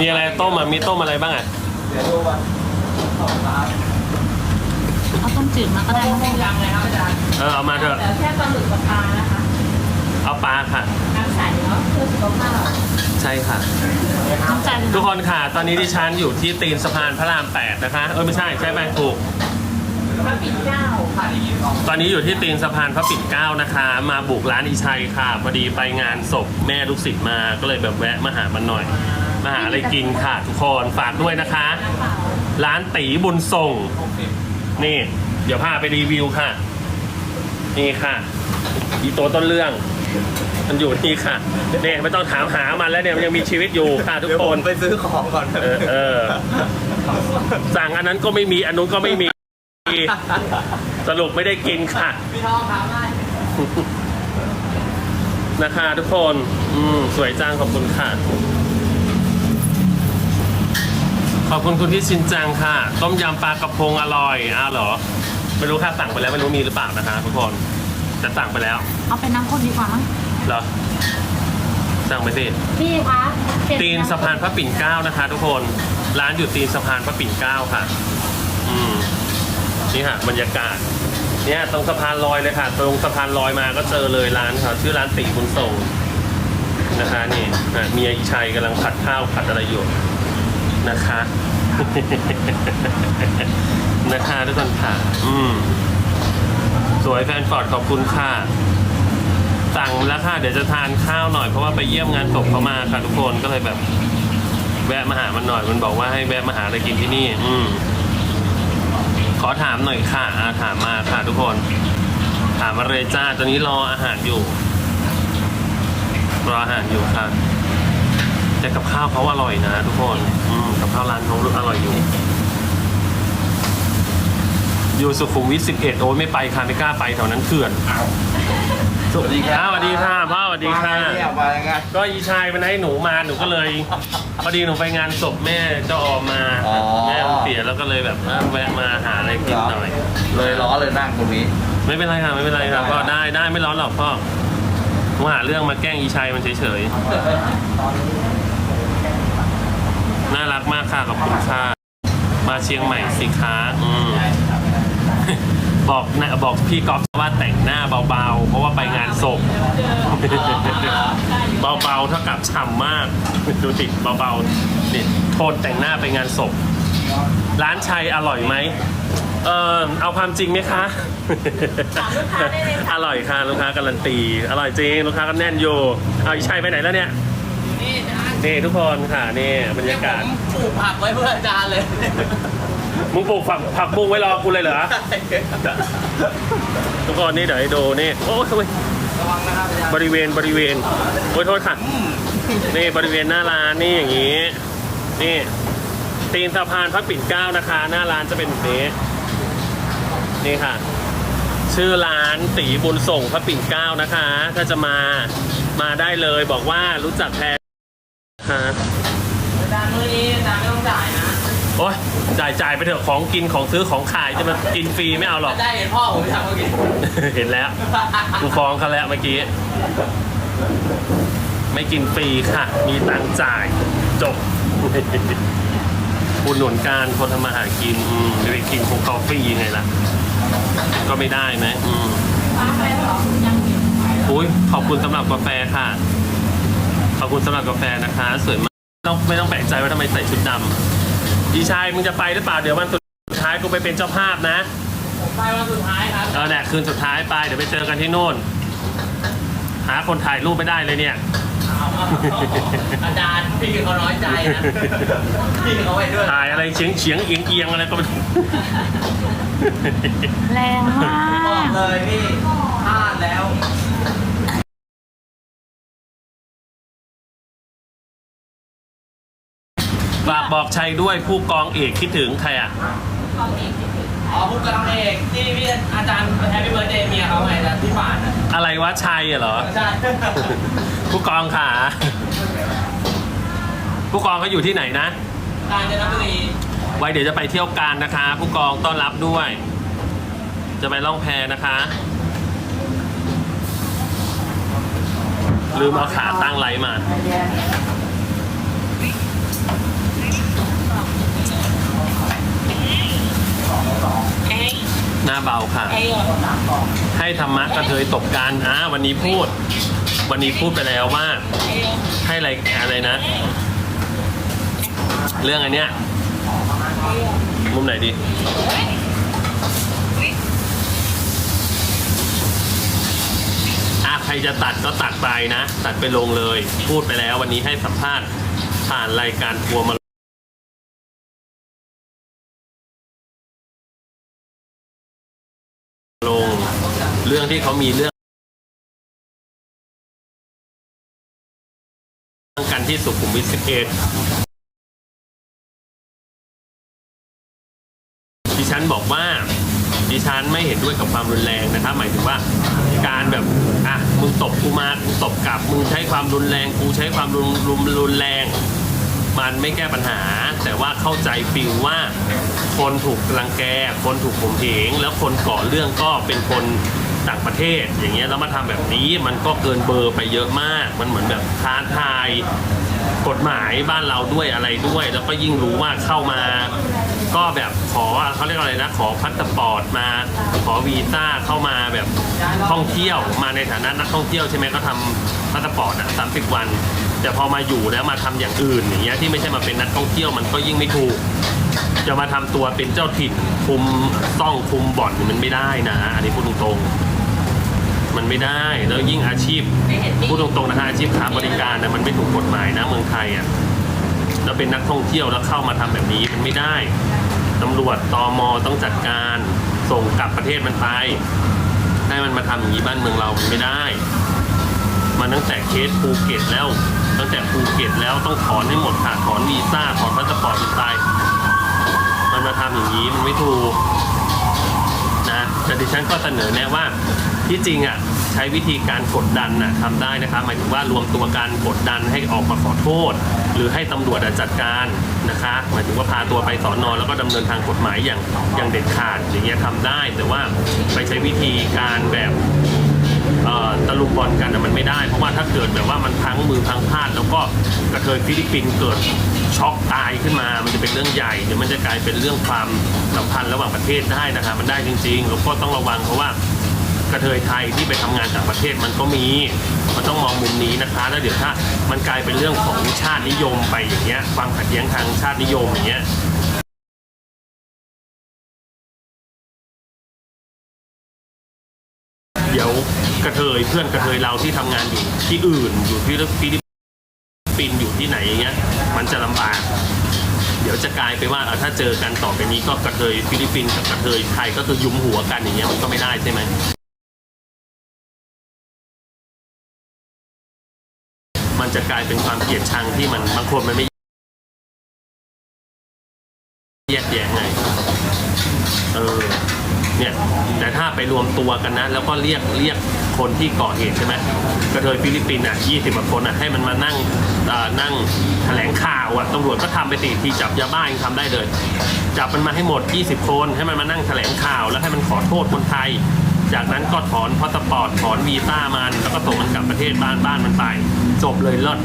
มีอะไรต้มอะมีต้มอะไรบ้างอะเดี๋ยวดูวันสองร้านเอาต้มจืดมาก็ได้นะยังเลยครับอาจารย์เออเอามาเถอะแต่แค่ปลาหมึกกับปลานะคะ เอาปลาค่ะ น้ำใสเนาะเพื่อสุขภาพใช่ค่ะ ต้องใจเลยทุกคนค่ะ ตอนนี้ดิฉันอยู่ที่ตีนสะพานพระราม8นะคะ เออไม่ใช่ใช่ไหมถูก พระปิ่นเกล้าผ่านอีกยี่สิบสองตอนนี้อยู่ที่ตีนสะพานพระปิ่นเกล้านะคะ มาบุกร้านอีชัยค่ะพอดีไปงานศพแม่ลูกศิษย์มาก็เลยแบบแวะมาหามันหน่อย มาหาอะไรกินค่ะทุกคนฝากด้วยนะคะ ร้านตีบุญส่ง นี่ เดี๋ยวพาไปรีวิวค่ะ นี่ค่ะ อีตัวต้นเรื่อง มันอยู่ที่ค่ะเนี่ยไม่ต้องถามหามันแล้วเนี่ยมันยังมีชีวิตอยู่ค่ะทุกเดี๋ยวคผมนไปซื้อของก่อน เออเออ สั่งอันนั้นก็ไม่มี อันนู้นก็ไม่มี สรุปไม่ได้กินค่ะ พี่ทองถามได้นะคะทุกคน อืม สวยจังขอบคุณค่ะ ขอบคุณคุณที่ชินจังค่ะ ต้มยำปลากระพงอร่อยอ้าวเหรอ ไม่รู้ค่ะสั่งไปแล้วไม่รู้มีหรือเปล่านะคะทุกคนแต่สั่งไปแล้วเอาเป็นน้ำข้นดีกว่ามั้งเหรอสั่งไปสิพี่คะเจ็ดตีนสะพานพระปิ่นเกล้านะคะ ทุกคนร้านอยู่ตีนสะพานพระปิ่นเกล้าค่ะ อืมนี่ค่ะบรรยากาศ เนี่ยตรงสะพานลอยเลยค่ะ ตรงสะพานลอยมาก็เจอเลยร้านค่ะชื่อร้านตีบุญส่งนะคะนี่อะเมียอีชัยกำลังผัดข้าวผัดอะไรอยู่ นะคะ นะคะทุกคนค่ะ อืม สวยแฟนฟอร์ดขอบคุณค่ะ สั่งแล้วค่ะ เดี๋ยวจะทานข้าวหน่อยเพราะว่าไปเยี่ยมงานศพเขามาค่ะทุกคนก็เลยแบบ แวะมาหามันหน่อยมันบอกว่าให้แวะมาหาอะไรกินที่นี่ อืม ขอถามหน่อยค่ะอาถามมาค่ะทุกคน ถามมาเลยจ้าตอนนี้รออาหารอยู่รออาหารอยู่ค่ะ แต่กับข้าวเขาอร่อยนะทุกคนอืมกับข้าวร้านเขาอร่อยอยู่ อยู่สุขุมวิท11โอ้ยไม่ไปค่ะไม่กล้าไปแถวนั้นเขื่อนสวัสดีครัอ้าวสวัสดีค่ะพ่อสวัสดีค่ะ มาไงเนี่ยมายังไงก็อีชายมันให้หนูมาหนูก็เลยพอดีหนูไปงานศพแม่เจ้าออมมาอ๋อ แม่มันเสียแล้วก็เลยแบบเออแวะมาหาอะไรกินหน่อยเลยล้อเลยนั่งตรงนี้ ไม่เป็นไรค่ะไม่เป็นไรครับไม่ก็เป็นไรได้ได้ไม่ร้อนหรอกพ่อมาหาเรื่องมาแกล้งอีชัยมันเฉยๆ น่ารักมากค่ะขอบคุณค่ะมาเชียงใหม่สิคะอืมบอกนะบอกพี่ก๊อฟว่าแต่งหน้าเบาๆ เพราะว่าไปงานศพ เบาๆเท่ากับฉ่ำมาก ดูติเบาๆนี่โทนแต่งหน้าไปงานศพ ร้านชัยอร่อยไหมเออเอาความจริงไหมคะ อร่อยค่ะ ลูกค้าการันตี อร่อยจริง ลูกค้าก็แน่นอยู่ เอาอีชัยไปไหนแล้วเนี่ย นี่นะนี่ทุกคนค่ะนี่บรรยากาศปลูกผักไว้เพื่ออาจารย์เลยมึงปลูกผักผักบุ้งไว้รอกูเลยเหรอทุกคนนี่เดี๋ยวให้ดูนี่โอ้ยระวังนะครับอาจารย์บริเวณบริเวณโอ้ยโทษค่ะนี่บริเวณหน้าร้านนี่อย่างนี้นี่ตีนสะพานพระปิ่นเกล้านะคะ หน้าร้านจะเป็นแบบนี้นี่ค่ะ ชื่อร้านตีบุญส่งพระปิ่นเกล้านะคะ ถ้าจะมามาได้เลยบอกว่ารู้จักแพร ค่ะอาจารย์มื้อนี้อาจารย์ไม่ต้องจ่ายนะโอ้ยจ่ายจ่ายไปเถอะของกินของซื้อของขายจะมากินฟรีไม่เอาหรอกอาจารย์เห็นพ่อผมทำเมื่อกี้เห็นแล้ว กูฟ้องเขาแล้วเมื่อกี้ ไม่กินฟรีค่ะ มีตังค์จ่ายจบอุดหนุนการคนทำมาหากินอืมจะไปกินคงคอฟฟี่ยังไงล่ะ ก็ไม่ได้ไหมอืม ฟ้าไปหรอยังมี อุ้ยขอบคุณสำหรับกาแฟค่ะขอบ คุณสำหรับกาแฟนะคะ สวยมากไม่ต้องไม่ต้องแปลกใจว่าทำไมใส่ชุดดำดีชายมึงจะไปหรือเปล่าเดี๋ยววันสุดท้ายกูไปเป็นเจ้าภาพนะผมไปวันสุดท้ายครับเออแหละคืนสุดท้ายไปเดี๋ยวไปเจอกันที่โน่น หาคนถ่ายรูปไม่ได้เลยเนี่ยเอาเอาเอาอาจารย์พี่เขาน้อยใจนะพี่เขาไปด้วยถ่ายอะไรเฉียงเฉียงเอียงเอียงอะไรก็ไม่รู้แรงมาบอกกเลยพี่พลาดแล้ว ฝากบอกชัยด้วยผู้กองเอกคิดถึงใครอะอ๋อผู้กำกับเอกที่พี่อาจารย์แฮปปี้เบิร์ดเดย์เมียเขาไงอาจารย์ที่บ้านอะอะไรวะชัยอะเหรอใช่ผู้กองขาผู้กองเขาอยู่ที่ไหนนะกาญจนบุรีไว้เดี๋ยวจะไปเที่ยวการนะคะ ผู้กองต้อนรับด้วย จะไปล่องแพนะคะลืมเอาขาตั้งไลท์มา หน้าเบาค่ะ ให้ธรรมะกระเทยตบกันอ่าวันนี้พูด วันนี้พูดไปแล้วว่า ให้อะไรอะไรนะ เรื่องอันเนี้ยมุมไหนดี อะใครจะตัดก็ตัดไปนะ ตัดไปลงเลย พูดไปแล้ววันนี้ให้สัมภาษณ์ผ่านรายการทัวร์มา ที่เขามีเรื่องกันที่สุขุมวิท11ดิฉันบอกว่าดิฉันไม่เห็นด้วยกับความรุนแรงนะครับ หมายถึงว่าการแบบอะมึงตบกูมากูตบกลับมึงใช้ความรุนแรงกูใช้ความรุนรุนรุนแรง มันไม่แก้ปัญหา แต่ว่าเข้าใจฟิลว่า คนถูกรังแก คนถูกข่มเหงแล้วคนก่อเรื่องก็เป็นคน ต่างประเทศอย่างเงี้ยแล้วมาทำแบบนี้มันก็เกินเบอร์ไปเยอะมาก มันเหมือนแบบท้าทายกฎหมายบ้านเราด้วยอะไรด้วย แล้วก็ยิ่งรู้ว่าเข้ามา ก็แบบขอเขาเรียกอะไรนะ ขอพัสปอร์ตมา ขอวีซ่าเข้ามาแบบท่องเที่ยวมาในฐานะนักท่องเที่ยวใช่ไหมก็ทำพาสปอร์ตอะสามสิบวัน แต่พอมาอยู่แล้วมาทำอย่างอื่นอย่างเงี้ยที่ไม่ใช่มาเป็นนักท่องเที่ยวมันก็ยิ่งไม่ถูก จะมาทำตัวเป็นเจ้าถิ่นคุมต้องคุมบ่อนมันไม่ได้นะ อันนี้พูดตรงๆ มันไม่ได้แล้วยิ่งอาชีพพูดตรงๆนะฮะอาชีพค้าบริการนะมันไม่ถูกกฎหมายนะเมืองไทยอะแล้วเป็นนักท่องเที่ยวแล้วเข้ามาทำแบบนี้มันไม่ได้ตำรวจตมต้องจัดการส่งกลับประเทศมันไปให้มันมาทำอย่างนี้บ้านเมืองเรามันไม่ได้ มันตั้งแต่เคสภูเก็ตแล้ว ตั้งแต่ภูเก็ตแล้วต้องถอนให้หมดค่ะถอนวีซ่าถอนพาสปอร์ตมันไปมันมาทำอย่างนี้มันไม่ถูกนะแต่ดิฉันก็เสนอแนะว่าที่จริงอะใช้วิธีการกดดันน่ะทำได้นะคะหมายถึงว่ารวมตัวการกดดันให้ออกมาขอโทษ หรือให้ตำรวจจัดการนะคะหมายถึงว่าพาตัวไปสอนอนแล้วก็ดำเนินทางกฎหมายอย่างอย่างเด็ดขาดอย่างเงี้ยทำได้ แต่ว่าไปใช้วิธีการแบบ ตะลุมบอลกันนะมันไม่ได้ เพราะว่าถ้าเกิดแบบว่ามันพังมือพังพลาด แล้วก็กระเทยฟิลิปปินส์เกิดช็อกตายขึ้นมา มันจะเป็นเรื่องใหญ่เดี๋ยวมันจะกลายเป็นเรื่องความสัมพันธ์ระหว่างประเทศได้นะครับมันได้จริงๆแล้วก็ต้องระวังเพราะว่ากระเทยไทยที่ไปทำงานต่างประเทศมันก็มี มันต้องมองมุมนี้นะคะ แล้วเดี๋ยวถ้ามันกลายเป็นเรื่องของชาตินิยมไปอย่างเงี้ย ความขัดแย้งทางชาตินิยมอย่างเงี้ย ยวกระเทยเพื่อนกระเทยเราที่ทำงานอยู่ที่อื่นอยู่ที่ฟิลิปปินส์อยู่ที่ไหนอย่างเงี้ยมันจะลำบาก เดี๋ยวจะกลายไปว่าถ้าเจอกันต่อไปนี้ก็กระเทยฟิลิปปินส์กับกระเทยไทยก็คือยุมหัวกันอย่างเงี้ยมันก็ไม่ได้ใช่ไหมมันจะกลายเป็นความเกลียดชังที่มันบางคนมันไม่ แยกแยะไงเออเนี่ยแต่ถ้าไปรวมตัวกันนะ แล้วก็เรียกเรียกคนที่ก่อเหตุใช่ไหมกระเทยฟิลิปปินส์อะยี่สิบกว่าคนอะให้มันมานั่งนั่งแถลงข่าวอะตำรวจก็ทำไปตีทีจับยาบ้ายังทำได้เลย จับมันมาให้หมด 20 คนให้มันมานั่งแถลงข่าวแล้วให้มันขอโทษคนไทย จากนั้นก็ถอนพาสปอร์ตถอนวีซ่ามัน แล้วก็ส่งมันกลับประเทศบ้านบ้านมันไป จบเลยเลิศ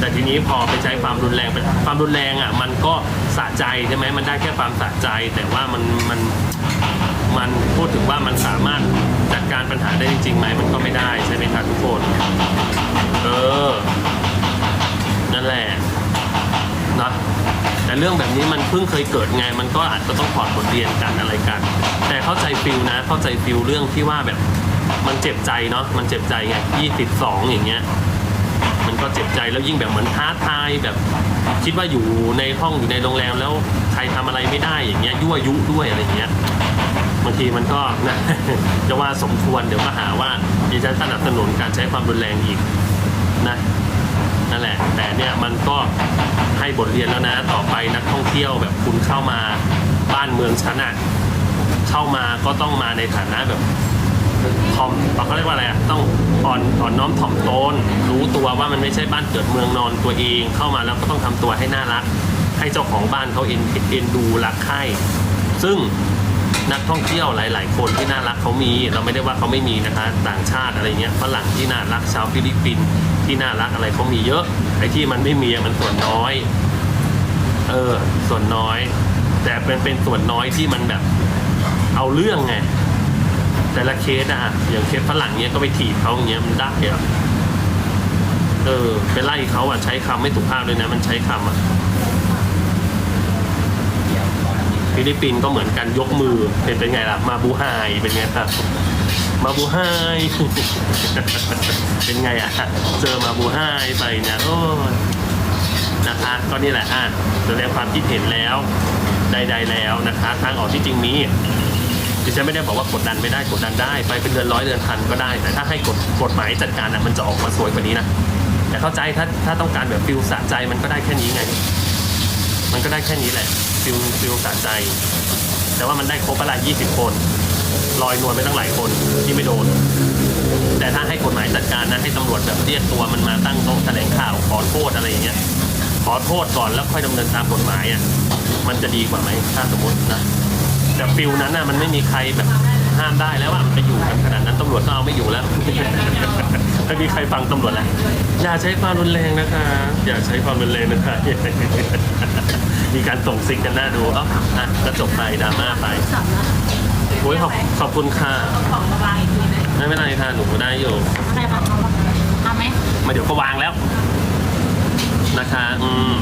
แต่ทีนี้พอไปใช้ความรุนแรงเป็นความรุนแรงอะมันก็สะใจใช่ไหมมันได้แค่ความสะใจ แต่ว่ามันมันมันพูดถึงว่ามันสามารถจัดการปัญหาได้จริงๆไหมมันก็ไม่ได้ใช่ไหมครับทุกคนเออนั่นแหละเนะแต่เรื่องแบบนี้มันเพิ่งเคยเกิดไง มันก็อาจจะต้องถอดบทเรียนกันอะไรกัน แต่เข้าใจฟิลนะ เข้าใจฟิลเรื่องที่ว่าแบบมันเจ็บใจเนาะมันเจ็บใจไงยี่สิบสองอย่างเงี้ย มันก็เจ็บใจแล้วยิ่งแบบเหมือนท้าทายแบบ คิดว่าอยู่ในห้องอยู่ในโรงแรมแล้วใครทำอะไรไม่ได้อย่างเงี้ยยั่วยุด้วยอะไรเงี้ยบางทีมันก็นะจะว่าสมควรเดี๋ยวก็หาว่าดิฉันสนับสนุนการใช้ความรุนแรงอีกนะนั่นแหละ แต่เนี่ยมันก็ให้บทเรียนแล้วนะต่อไปนักท่องเที่ยวแบบคุณเข้ามาบ้านเมืองฉันอะเข้ามาก็ต้องมาในฐานะแบบ ทอมเขาเรียกว่าอะไรอะต้องอ่อนอ่อนน้อมถ่อมตนรู้ตัวว่ามันไม่ใช่บ้านเกิดเมืองนอนตัวเองเข้ามาแล้วก็ต้องทำตัวให้น่ารัก ให้เจ้าของบ้านเขาเอ็นเอ็นดูรักใคร่ซึ่งนักท่องเที่ยวหลาย ๆ คนที่น่ารักเขามี เราไม่ได้ว่าเขาไม่มีนะคะต่างชาติอะไรเงี้ยฝรั่งที่น่ารักชาวฟิลิปปินส์ที่น่ารักอะไรเขามีเยอะไอ้ที่มันไม่มีมันส่วนน้อยเออส่วนน้อย แต่เป็นเป็นส่วนน้อยที่มันแบบเอาเรื่องไง แต่ละเคสอะอย่างเคสฝรั่งเนี้ยก็ไปถีบเขาอย่างเงี้ยมันได้เหรอเออไปไล่เขาอะใช้คำไม่สุภาพเลยนะ มันใช้คำอะฟิลิปปินส์ก็เหมือนกันยกมือเห็นเป็นไงล่ะ มาบูไฮเป็นไงครับมาบูไฮเป็นไงอะเจอมาบูไฮไปเนี่ยโอ้ยนะคะก็นี่แหละอะแสดงความคิดเห็นแล้วใดๆแล้วนะคะ ทางออกที่จริงมี ดิฉันไม่ได้บอกว่ากดดันไม่ได้กดดันได้ ไปเป็นเดือนร้อยเดือนพันก็ได้ แต่ถ้าให้กฎกฎหมายจัดการนะมันจะออกมาสวยกว่านี้นะแต่เข้าใจถ้าถ้าต้องการแบบฟิลสะใจมันก็ได้แค่นี้ไง มันก็ได้แค่นี้แหละฟิลฟิลสะใจ แต่ว่ามันได้ครบเวลา20คนลอยนวลไปตั้งหลายคนที่ไม่โดน แต่ถ้าให้กฎหมายจัดการนะให้ตำรวจแบบเรียกตัวมันมาตั้งโต๊ะแถลงข่าวขอโทษอะไรอย่างเงี้ยขอโทษก่อนแล้วค่อยดำเนินตามกฎหมายอะมันจะดีกว่าไหมถ้าสมมตินะ แต่ฟิลนั้นน่ะมันไม่มีใครแบบห้ามได้แล้วว่ามันไปอยู่กันขนาดนั้นตำรวจก็เอาไม่อยู่แล้วไม่มีใครฟังตำรวจแล้วอย่าใช้ความรุนแรงนะคะ อย่าใช้ความรุนแรงนะคะ มีการส่งซิกกันหน้าดูเอ้าอะก็จบไปดราม่าไปสับแล้วโอ้ยขอบขอบคุณค่ะของมาวางอีกทีนะไม่เป็นไรค่ะหนูได้อยู่อะไรบ้างเอาไหมมาเดี๋ยวก็วางแล้วนะคะ อืม